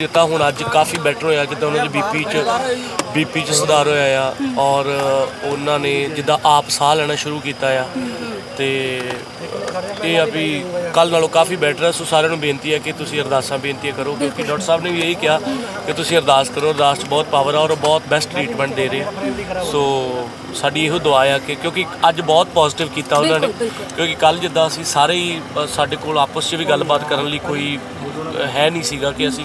ਜਿੱਦਾਂ ਹੁਣ ਅੱਜ ਕਾਫੀ ਬੈਟਰ ਹੋਇਆ ਜਿੱਦਾਂ ਉਹਨਾਂ ਦੇ ਬੀਪੀ ਚ ਬੀਪੀ ਚ ਸੁਧਾਰ ਹੋਇਆ ਆ ਔਰ ਉਹਨਾਂ ਨੇ ਜਿੱਦਾਂ ਆਪ ਸਾਹ ਲੈਣਾ ਸ਼ੁਰੂ ਕੀਤਾ ਆ ਤੇ ਇਹ ਆ ਵੀ ਕੱਲ ਨਾਲੋਂ ਕਾਫੀ ਬੈਟਰ ਹੈ ਸੋ ਸਾਰਿਆਂ ਨੂੰ ਬੇਨਤੀ ਹੈ ਕਿ ਤੁਸੀਂ ਅਰਦਾਸਾਂ ਬੇਨਤੀਆਂ ਕਰੋ ਕਿਉਂਕਿ ਡਾਕਟਰ ਸਾਹਿਬ ਨੇ ਵੀ ਇਹੀ ਕਿਹਾ ਕਿ ਤੁਸੀਂ ਅਰਦਾਸ ਕਰੋ ਅਰਦਾਸ 'ਚ ਬਹੁਤ ਪਾਵਰ ਆ ਔਰ ਬਹੁਤ ਬੈਸਟ ਟ੍ਰੀਟਮੈਂਟ ਦੇ ਰਹੇ ਆ। ਸੋ ਸਾਡੀ ਇਹੋ ਦੁਆ ਆ ਕਿ ਕਿਉਂਕਿ ਅੱਜ ਬਹੁਤ ਪੋਜ਼ਿਟਿਵ ਕੀਤਾ ਉਹਨਾਂ ਨੇ। ਕਿਉਂਕਿ ਕੱਲ ਜਿੱਦਾਂ ਅਸੀਂ ਸਾਰੇ ਹੀ ਸਾਡੇ ਕੋਲ ਆਪਸ 'ਚ ਵੀ ਗੱਲਬਾਤ ਕਰਨ ਲਈ ਕੋਈ ਹੈ ਨਹੀਂ ਸੀਗਾ ਕਿ ਅਸੀਂ